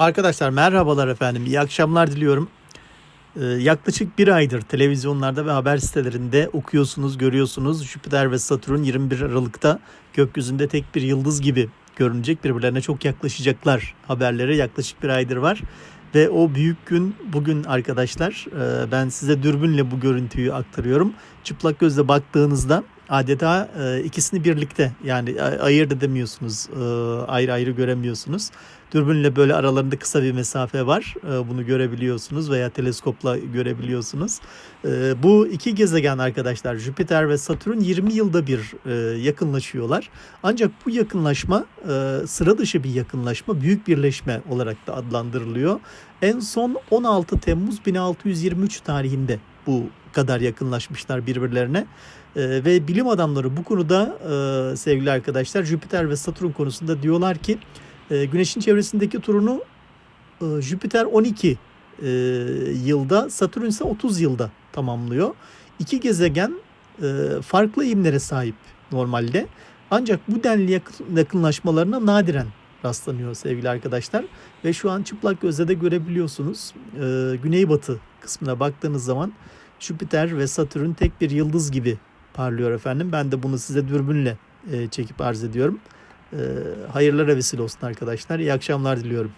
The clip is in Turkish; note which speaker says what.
Speaker 1: Arkadaşlar merhabalar efendim. İyi akşamlar diliyorum. Ee, yaklaşık bir aydır televizyonlarda ve haber sitelerinde okuyorsunuz, görüyorsunuz. Jüpiter ve Satürn 21 Aralık'ta gökyüzünde tek bir yıldız gibi görünecek. Birbirlerine çok yaklaşacaklar haberleri yaklaşık bir aydır var. Ve o büyük gün bugün arkadaşlar Ee, ben size dürbünle bu görüntüyü aktarıyorum. Çıplak gözle baktığınızda adeta e, ikisini birlikte yani ayırt edemiyorsunuz. e, ayrı ayrı göremiyorsunuz. Dürbünle böyle aralarında kısa bir mesafe var. E, Bunu görebiliyorsunuz veya teleskopla görebiliyorsunuz. E, Bu iki gezegen arkadaşlar Jüpiter ve Satürn 20 yılda bir e, yakınlaşıyorlar. Ancak bu yakınlaşma e, sıra dışı bir yakınlaşma, büyük birleşme olarak da adlandırılıyor. En son 16 Temmuz 1623 tarihinde bu kadar yakınlaşmışlar birbirlerine. E, ve bilim adamları bu konuda e, sevgili arkadaşlar Jüpiter ve Satürn konusunda diyorlar ki e, Güneş'in çevresindeki turunu e, Jüpiter 12 e, yılda, Satürn ise 30 yılda tamamlıyor. İki gezegen e, farklı eğimlere sahip normalde. Ancak bu denli yakın- yakınlaşmalarına nadiren rastlanıyor sevgili arkadaşlar. Ve şu an çıplak gözle de görebiliyorsunuz. E, güneybatı kısmına baktığınız zaman Jüpiter ve Satürn tek bir yıldız gibi parlıyor efendim. Ben de bunu size dürbünle e, çekip arz ediyorum. E, hayırlara vesile olsun arkadaşlar. İyi akşamlar diliyorum.